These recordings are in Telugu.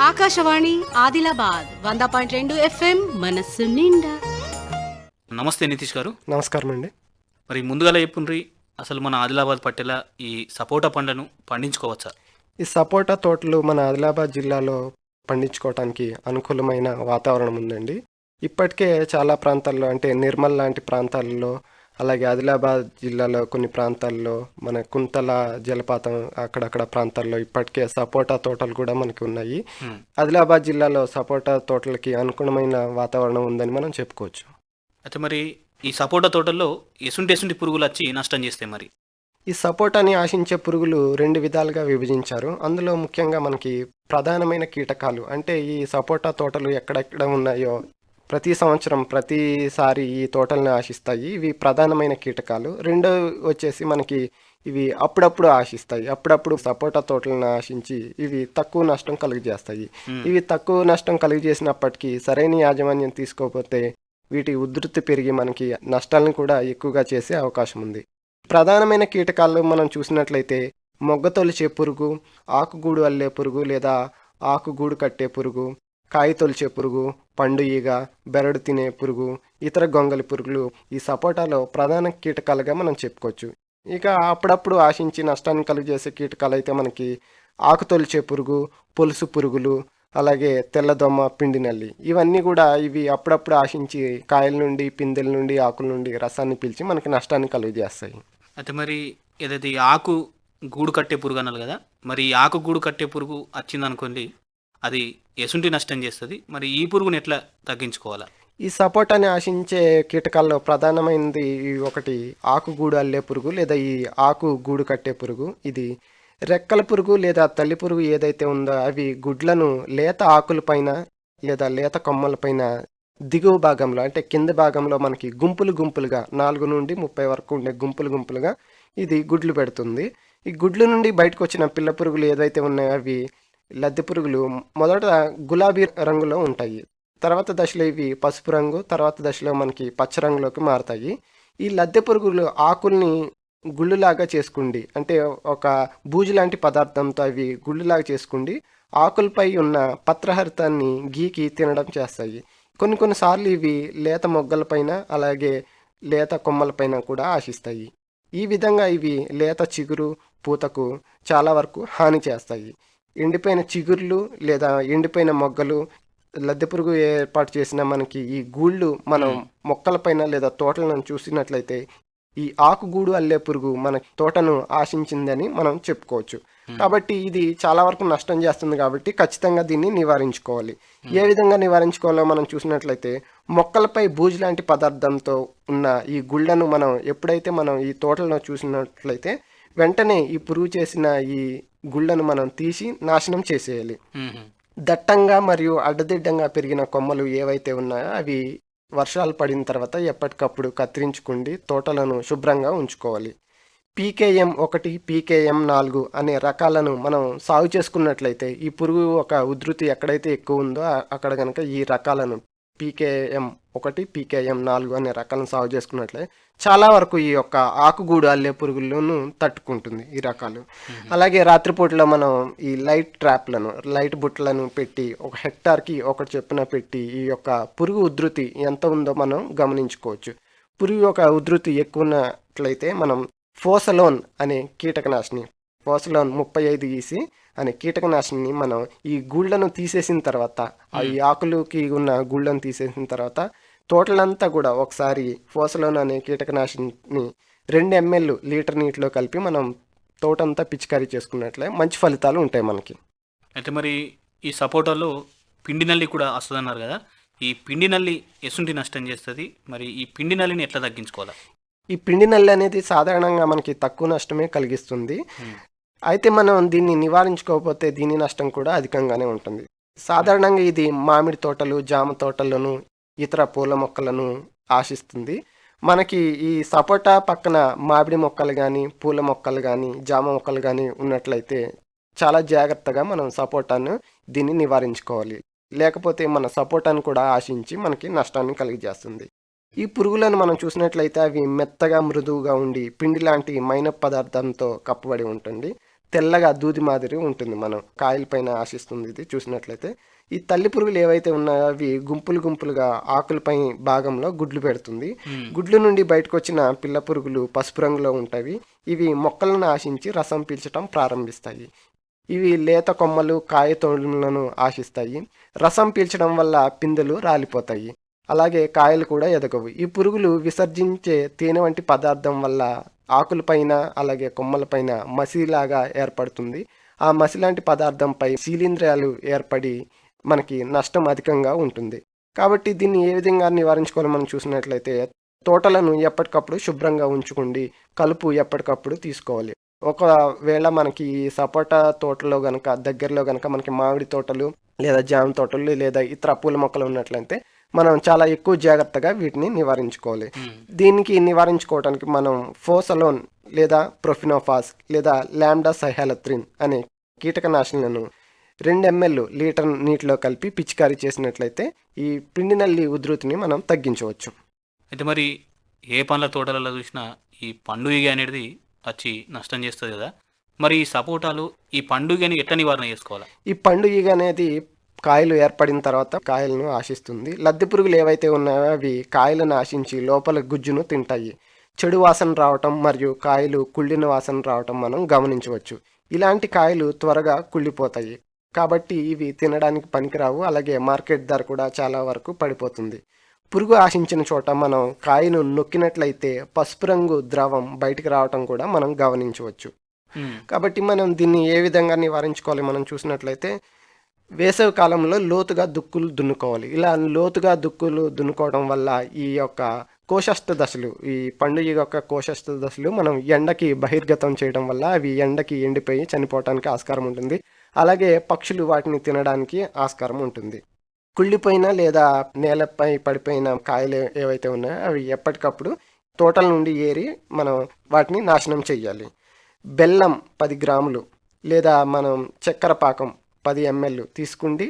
ఆకాశవాణి ఆదిలాబాద్ వంద పాయింట్ రెండు ఎఫ్ఎం మనస్సు నిండా. నమస్తే నితీష్ గారు. నమస్కారం అండి మరి ముందుగా చెప్పుండ్రి అసలు మన ఆదిలాబాద్ పట్టెల ఈ సపోటా పండ్లను పండించుకోవచ్చా? ఈ సపోటా తోటలు మన ఆదిలాబాద్ జిల్లాలో పండించుకోవటానికి అనుకూలమైన వాతావరణం ఉందండి. ఇప్పటికే చాలా ప్రాంతాల్లో అంటే నిర్మల్ లాంటి ప్రాంతాల్లో అలాగే ఆదిలాబాద్ జిల్లాలో కొన్ని ప్రాంతాల్లో మన కుంతల జలపాతం అక్కడక్కడ ప్రాంతాల్లో ఇప్పటికే సపోటా తోటలు కూడా మనకి ఉన్నాయి. ఆదిలాబాద్ జిల్లాలో సపోటా తోటలకి అనుగుణమైన వాతావరణం ఉందని మనం చెప్పుకోవచ్చు. అయితే మరి ఈ సపోటా తోటల్లో ఎసుంటి ఎసుంటి పురుగులు వచ్చి నష్టం చేస్తాయి మరి? ఈ సపోటాని ఆశించే పురుగులు రెండు విధాలుగా విభజించారు. అందులో ముఖ్యంగా మనకి ప్రధానమైన కీటకాలు అంటే ఈ సపోటా తోటలు ఎక్కడెక్కడ ఉన్నాయో ప్రతి సంవత్సరం ప్రతిసారి ఈ తోటల్ని ఆశిస్తాయి. ఇవి ప్రధానమైన కీటకాలు. రెండో వచ్చేసి మనకి ఇవి అప్పుడప్పుడు ఆశిస్తాయి. అప్పుడప్పుడు సపోటా తోటలను ఆశించి ఇవి తక్కువ నష్టం కలుగజేస్తాయి. ఇవి తక్కువ నష్టం కలుగజేసినప్పటికీ సరైన యాజమాన్యం తీసుకోకపోతే వీటి ఉధృతి పెరిగి మనకి నష్టాలను కూడా ఎక్కువగా చేసే అవకాశం ఉంది. ప్రధానమైన కీటకాలు మనం చూసినట్లయితే మొగ్గ తొలిచే పురుగు ఆకుగూడు అల్లే పురుగు లేదా ఆకుగూడు కట్టే పురుగు కాయ తొలిచే పురుగు పండు ఈగ బెరడు తినే పురుగు ఇతర గొంగలి పురుగులు ఈ సపోటాలో ప్రధాన కీటకాలుగా మనం చెప్పుకోవచ్చు. ఇక అప్పుడప్పుడు ఆశించి నష్టాన్ని కలుగజేసే కీటకాలు అయితే మనకి ఆకు తొలిచే పురుగు పొలుసు పురుగులు అలాగే తెల్లదొమ్మ పిండినల్లి ఇవన్నీ కూడా ఇవి అప్పుడప్పుడు ఆశించి కాయల నుండి పిందెల నుండి ఆకుల నుండి రసాన్ని పీల్చి మనకి నష్టాన్ని కలుగజేస్తాయి. అయితే మరి ఏదైతే ఆకు గూడు కట్టే పురుగు అన్నారు కదా మరి ఈ ఆకు గూడు కట్టే పురుగు వచ్చిందనుకోండి అది ఎసుంటి నష్టం చేస్తుంది. మరి ఈ పురుగుని ఎట్లా తగ్గించుకోవాలా? ఈ సపోటాని ఆశించే కీటకాల్లో ప్రధానమైనది ఒకటి ఆకుగూడు అల్లే పురుగు లేదా ఈ ఆకు గూడు కట్టే పురుగు. ఇది రెక్కల పురుగు లేదా తల్లి పురుగు ఏదైతే ఉందో అవి గుడ్లను లేత ఆకులపైన లేదా లేత కొమ్మలపైన దిగువ భాగంలో అంటే కింద భాగంలో మనకి గుంపులు గుంపులుగా నాలుగు నుండి ముప్పై వరకు ఉండే గుంపులు గుంపులుగా ఇది గుడ్లు పెడుతుంది. ఈ గుడ్ల నుండి బయటకు వచ్చిన పిల్ల పురుగులు ఏదైతే ఉన్నాయో అవి లద్దె పురుగులు మొదట గులాబీ రంగులో ఉంటాయి. తర్వాత దశలో ఇవి పసుపు రంగు తర్వాత దశలో మనకి పచ్చ రంగులోకి మారుతాయి. ఈ లద్దె పురుగులు ఆకుల్ని గుళ్ళులాగా చేసుకుండి అంటే ఒక బూజు లాంటి పదార్థంతో అవి గుళ్ళులాగా చేసుకుండి ఆకులపై ఉన్న పత్రహరితాన్ని గీకి తినడం చేస్తాయి. కొన్ని కొన్నిసార్లు ఇవి లేత మొగ్గలపైన అలాగే లేత కొమ్మలపైన కూడా ఆశిస్తాయి. ఈ విధంగా ఇవి లేత చిగురు పూతకు చాలా వరకు హాని చేస్తాయి. ఎండిపోయిన చిగుర్లు లేదా ఎండిపోయిన మొగ్గలు లద్దె పురుగు ఏర్పాటు చేసిన మనకి ఈ గూళ్ళు మనం మొక్కలపైన లేదా తోటలను చూసినట్లయితే ఈ ఆకుగూడు అల్లే పురుగు మన తోటను ఆశించిందని మనం చెప్పుకోవచ్చు. కాబట్టి ఇది చాలా వరకు నష్టం చేస్తుంది కాబట్టి ఖచ్చితంగా దీన్ని నివారించుకోవాలి. ఏ విధంగా నివారించుకోవాలో మనం చూసినట్లయితే మొక్కలపై బూజు లాంటి పదార్థంతో ఉన్న ఈ గుళ్ళను మనం ఎప్పుడైతే మనం ఈ తోటలను చూసినట్లయితే వెంటనే ఈ పురుగు చేసిన ఈ గుళ్ళను మనం తీసి నాశనం చేసేయాలి. దట్టంగా మరియు అడ్డదిడ్డంగా పెరిగిన కొమ్మలు ఏవైతే ఉన్నాయో అవి వర్షాలు పడిన తర్వాత ఎప్పటికప్పుడు కత్తిరించుకుండి తోటలను శుభ్రంగా ఉంచుకోవాలి పీకేఎం ఒకటి పీకేఎం నాలుగు అనే రకాలను మనం సాగు చేసుకున్నట్లయితే ఈ పురుగు ఒక ఉధృతి ఎక్కడైతే ఎక్కువ ఉందో అక్కడ కనుక ఈ రకాలను పీకేఎం ఒకటి పీకేఎం నాలుగు అనే రకాలను సాగు చేసుకున్నట్లయితే చాలా వరకు ఈ యొక్క ఆకుగూడు అల్లే పురుగులను తట్టుకుంటుంది ఈ రకాలు. అలాగే రాత్రిపూటలో మనం ఈ లైట్ ట్రాప్లను లైట్ బుట్టలను పెట్టి ఒక హెక్టార్కి ఒకటి చొప్పున పెట్టి ఈ యొక్క పురుగు ఉధృతి ఎంత ఉందో మనం గమనించుకోవచ్చు. పురుగు యొక్క ఉధృతి ఎక్కువ ఉన్నట్లయితే మనం ఫోసలోన్ అనే కీటకనాశిని ఫోసలోన్ ముప్పై ఐదు ఈసి అనే కీటకనాశిని మనం ఈ గుళ్ళను తీసేసిన తర్వాత ఆ ఈ ఆకులకి ఉన్న గుళ్ళను తీసేసిన తర్వాత తోటలంతా కూడా ఒకసారి ఫోసలోన్ అనే కీటకనాశిని రెండు ఎంఎల్ లీటర్ నీటిలో కలిపి మనం తోటంతా పిచికారీ చేసుకున్నట్లే మంచి ఫలితాలు ఉంటాయి మనకి. అయితే మరి ఈ సపోటాలో పిండి నల్లి కూడా వస్తుందన్నారు కదా ఈ పిండి నల్లి ఎసుంటి నష్టం చేస్తుంది మరి ఈ పిండి నల్లిని ఎట్లా తగ్గించుకోవాలా? ఈ పిండి నల్లి అనేది సాధారణంగా మనకి తక్కువ నష్టమే కలిగిస్తుంది. అయితే మనం దీన్ని నివారించుకోకపోతే దీని నష్టం కూడా అధికంగానే ఉంటుంది. సాధారణంగా ఇది మామిడి తోటలు జామ తోటలను ఇతర పూల మొక్కలను ఆశిస్తుంది. మనకి ఈ సపోటా పక్కన మామిడి మొక్కలు కానీ పూల మొక్కలు కానీ జామ మొక్కలు కానీ ఉన్నట్లయితే చాలా జాగ్రత్తగా మనం సపోటాను దీన్ని నివారించుకోవాలి. లేకపోతే మన సపోటాను కూడా ఆశించి మనకి నష్టాన్ని కలిగజేస్తుంది. ఈ పురుగులను మనం చూసినట్లయితే అవి మెత్తగా మృదువుగా ఉండి పిండి లాంటి మైన పదార్థంతో కప్పబడి ఉంటుంది. తెల్లగా దూది మాదిరి ఉంటుంది మనం కాయల పైన ఆశిస్తుంది ఇది చూసినట్లయితే. ఈ తల్లి పురుగులు ఏవైతే ఉన్నాయో అవి గుంపులు గుంపులుగా ఆకులపై భాగంలో గుడ్లు పెడుతుంది. గుడ్లు నుండి బయటకు వచ్చిన పిల్ల పురుగులు పసుపు రంగులో ఉంటాయి. ఇవి మొక్కలను ఆశించి రసం పీల్చడం ప్రారంభిస్తాయి. ఇవి లేత కొమ్మలు కాయ తోడులను ఆశిస్తాయి. రసం పీల్చడం వల్ల పిందెలు రాలిపోతాయి. అలాగే కాయలు కూడా ఎదగవు. ఈ పురుగులు విసర్జించే తేనె వంటి పదార్థం వల్ల ఆకులపైన అలాగే కొమ్మలపైన మసిలాగా ఏర్పడుతుంది. ఆ మసి లాంటి పదార్థంపై శీలింద్రియాలు ఏర్పడి మనకి నష్టం అధికంగా ఉంటుంది. కాబట్టి దీన్ని ఏ విధంగా నివారించుకోవాలో మనం చూసినట్లయితే తోటలను ఎప్పటికప్పుడు శుభ్రంగా ఉంచుకోండి. కలుపు ఎప్పటికప్పుడు తీసుకోవాలి. ఒకవేళ మనకి ఈ సపోటా తోటలో గనక దగ్గరలో గనక మనకి మామిడి తోటలు లేదా జామ తోటలు లేదా ఇతర పూల మొక్కలు ఉన్నట్లయితే మనం చాలా ఎక్కువ జాగ్రత్తగా వీటిని నివారించుకోవాలి. దీనికి నివారించుకోవడానికి మనం ఫోసలోన్ లేదా ప్రొఫినోఫాస్ లేదా ల్యాండా సైహాలత్రిన్ అనే కీటకనాశులను రెండు ఎంఎల్ లీటర్ నీటిలో కలిపి పిచికారీ చేసినట్లయితే ఈ పిండి నల్లి ఉధృతిని మనం తగ్గించవచ్చు. అయితే మరి ఏ పండ్ల తోటలలో చూసినా ఈ పండుగ అనేది వచ్చి నష్టం చేస్తుంది కదా. మరి ఈ సపోటాలు ఈ పండుగని ఎట్లా నివారణ చేసుకోవాలి? ఈ పండు ఈగ అనేది కాయలు ఏర్పడిన తర్వాత కాయలను ఆశిస్తుంది. లద్దె పురుగులు ఏవైతే ఉన్నాయో అవి కాయలను ఆశించి లోపల గుజ్జును తింటాయి. చెడు వాసన రావటం మరియు కాయలు కుళ్ళిన వాసన రావటం మనం గమనించవచ్చు. ఇలాంటి కాయలు త్వరగా కుళ్ళిపోతాయి. కాబట్టి ఇవి తినడానికి పనికిరావు. అలాగే మార్కెట్ ధర కూడా చాలా వరకు పడిపోతుంది. పురుగు ఆశించిన చోట మనం కాయను నొక్కినట్లయితే పసుపు రంగు ద్రవం బయటికి రావటం కూడా మనం గమనించవచ్చు. కాబట్టి మనం దీన్ని ఏ విధంగా నివారించుకోవాలి? మనం చూసినట్లయితే వేసవి కాలంలో లోతుగా దుక్కులు దున్నుకోవాలి. ఇలా లోతుగా దుక్కులు దున్నుకోవడం వల్ల ఈ యొక్క కోశస్థ దశలు ఈ పండుగ యొక్క కోశస్థ దశలు మనం ఎండకి బహిర్గతం చేయడం వల్ల అవి ఎండకి ఎండిపోయి చనిపోవడానికి ఆస్కారం ఉంటుంది. అలాగే పక్షులు వాటిని తినడానికి ఆస్కారం ఉంటుంది. కుళ్ళిపోయిన లేదా నేలపై పడిపోయిన కాయలు ఏవైతే ఉన్నాయో అవి ఎప్పటికప్పుడు తోటల నుండి ఏరి మనం వాటిని నాశనం చేయాలి. బెల్లం పది గ్రాములు లేదా మనం చక్కెర పాకం పది ఎంఎల్ తీసుకుండి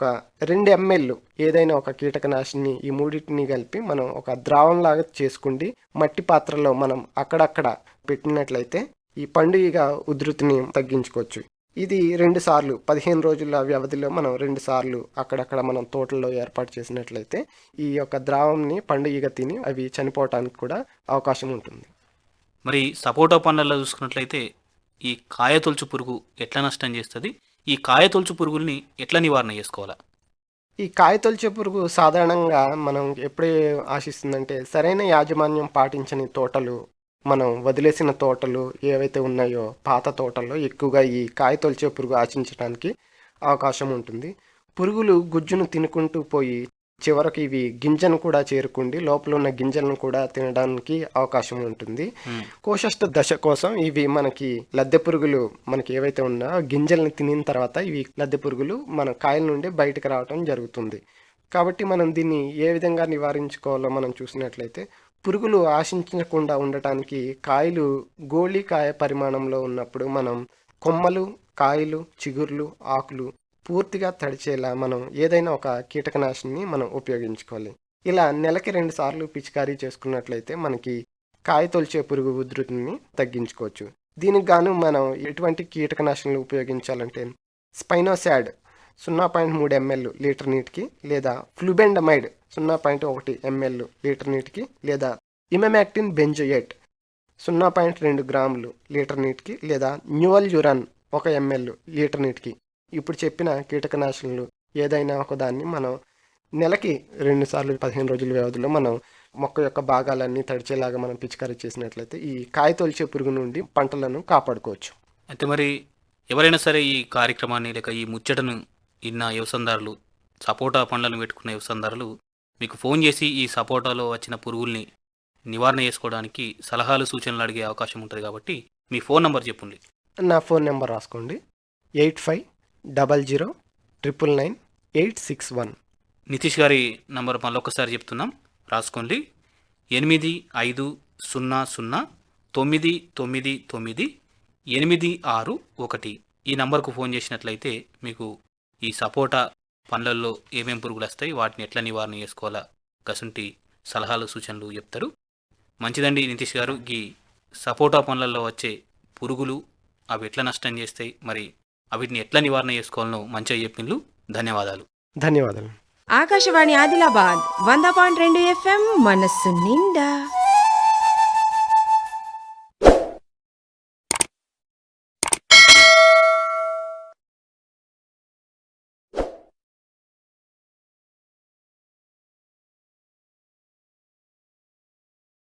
ఒక రెండు ఎంఎల్ ఏదైనా ఒక కీటకనాశిని ఈ మూడింటిని కలిపి మనం ఒక ద్రావంలాగా చేసుకుండి మట్టి పాత్రలో మనం అక్కడక్కడ పెట్టినట్లయితే ఈ పండుగ ఉధృతిని తగ్గించుకోవచ్చు. ఇది రెండు సార్లు పదిహేను రోజుల వ్యవధిలో మనం రెండు సార్లు అక్కడక్కడ మనం తోటల్లో ఏర్పాటు చేసినట్లయితే ఈ యొక్క ద్రావంని పండుగ తిని అవి చనిపోవటానికి కూడా అవకాశం ఉంటుంది. మరి సపోటా పండ్లలో చూసుకున్నట్లయితే ఈ కాయ తొలుచు పురుగు ఎట్లా నష్టం చేస్తుంది? ఈ కాయతొలుచు పురుగుల్ని ఎట్లా నివారణ చేసుకోవాలా? ఈ కాయతొలిచే పురుగు సాధారణంగా మనం ఎప్పుడే ఆశిస్తుందంటే సరైన యాజమాన్యం పాటించని తోటలు మనం వదిలేసిన తోటలు ఏవైతే ఉన్నాయో పాత తోటల్లో ఎక్కువగా ఈ కాయతొలిచే పురుగు ఆశించడానికి అవకాశం ఉంటుంది. పురుగులు గుజ్జును తినుకుంటూ పోయి చివరికి ఇవి గింజను కూడా చేరుకుండి లోపల ఉన్న గింజలను కూడా తినడానికి అవకాశం ఉంటుంది. కోశస్థ దశ కోసం ఇవి మనకి లద్దె పురుగులు మనకి ఏవైతే ఉన్నాయో గింజల్ని తినిన తర్వాత ఇవి లద్దె పురుగులు మన కాయల నుండి బయటకు రావటం జరుగుతుంది. కాబట్టి మనం దీన్ని ఏ విధంగా నివారించుకోవాలో మనం చూసినట్లయితే పురుగులు ఆశించకుండా ఉండటానికి కాయలు గోళీకాయ పరిమాణంలో ఉన్నప్పుడు మనం కొమ్మలు కాయలు చిగుర్లు ఆకులు పూర్తిగా తడిచేలా మనం ఏదైనా ఒక కీటకనాశిని మనం ఉపయోగించుకోవాలి. ఇలా నెలకి రెండు సార్లు పిచికారీ చేసుకున్నట్లయితే మనకి కాయ తొలిచే పురుగు ఉధృతిని తగ్గించుకోవచ్చు. దీనికి గాను మనం ఎటువంటి కీటకనాశనలు ఉపయోగించాలంటే స్పైనోసాడ్ సున్నా పాయింట్ మూడు ఎంఎల్ లీటర్ నీటికి లేదా ఫ్లూబెండమైడ్ సున్నా పాయింట్ ఒకటి ఎంఎల్ లీటర్ నీటికి లేదా ఇమెమాక్టిన్ బెంజోయేట్ సున్నా పాయింట్ రెండు గ్రాములు లీటర్ నీటికి లేదా న్యూవల్ యూరాన్ ఒక ఎంఎల్ లీటర్ నీటికి ఇప్పుడు చెప్పిన కీటకనాశనలు ఏదైనా ఒక దాన్ని మనం నెలకి రెండు సార్లు పదిహేను రోజుల వ్యవధిలో మనం మొక్క యొక్క భాగాలన్నీ తడిచేలాగా మనం పిచికారీ చేసినట్లయితే ఈ కాయ తొలిచే పురుగు నుండి పంటలను కాపాడుకోవచ్చు. అయితే మరి ఎవరైనా సరే ఈ కార్యక్రమాన్ని లేక ఈ ముచ్చటను ఇన్న వ్యవసాయదారులు సపోటా పండ్లను పెట్టుకున్న వ్యవసాయదారులు మీకు ఫోన్ చేసి ఈ సపోటాలో వచ్చిన పురుగుల్ని నివారణ చేసుకోవడానికి సలహాలు సూచనలు అడిగే అవకాశం ఉంటుంది కాబట్టి మీ ఫోన్ నంబర్ చెప్పండి. నా ఫోన్ నెంబర్ రాసుకోండి. Eight five double zero triple nine eight six one. Nitish గారి నంబర్ మళ్ళీ ఒకసారి చెప్తున్నాం. రాసుకోండి. ఎనిమిది ఐదు సున్నా సున్నా తొమ్మిది తొమ్మిది తొమ్మిది ఎనిమిది ఆరు ఒకటి. ఈ నంబర్కు ఫోన్ చేసినట్లయితే మీకు ఈ సపోటా పండ్లల్లో ఏమేం పురుగులు వస్తాయి వాటిని ఎట్లా నివారణ చేసుకోవాలా కసుంటి సలహాలు సూచనలు చెప్తారు. మంచిదండి నితీష్ గారు. ఈ సపోటా పనులలో వచ్చే పురుగులు అవి ఎట్లా నష్టం చేస్తాయి మరి అవిటిని ఎట్లా నివారణ చేసుకోవాలనో మంచిగా చెప్పిండ్లు ధన్యవాదాలు. ధన్యవాదాలు. ఆకాశవాణి ఆదిలాబాద్ వంద పాయింట్ రెండు ఎఫ్ఎం మనస్సు నిండా.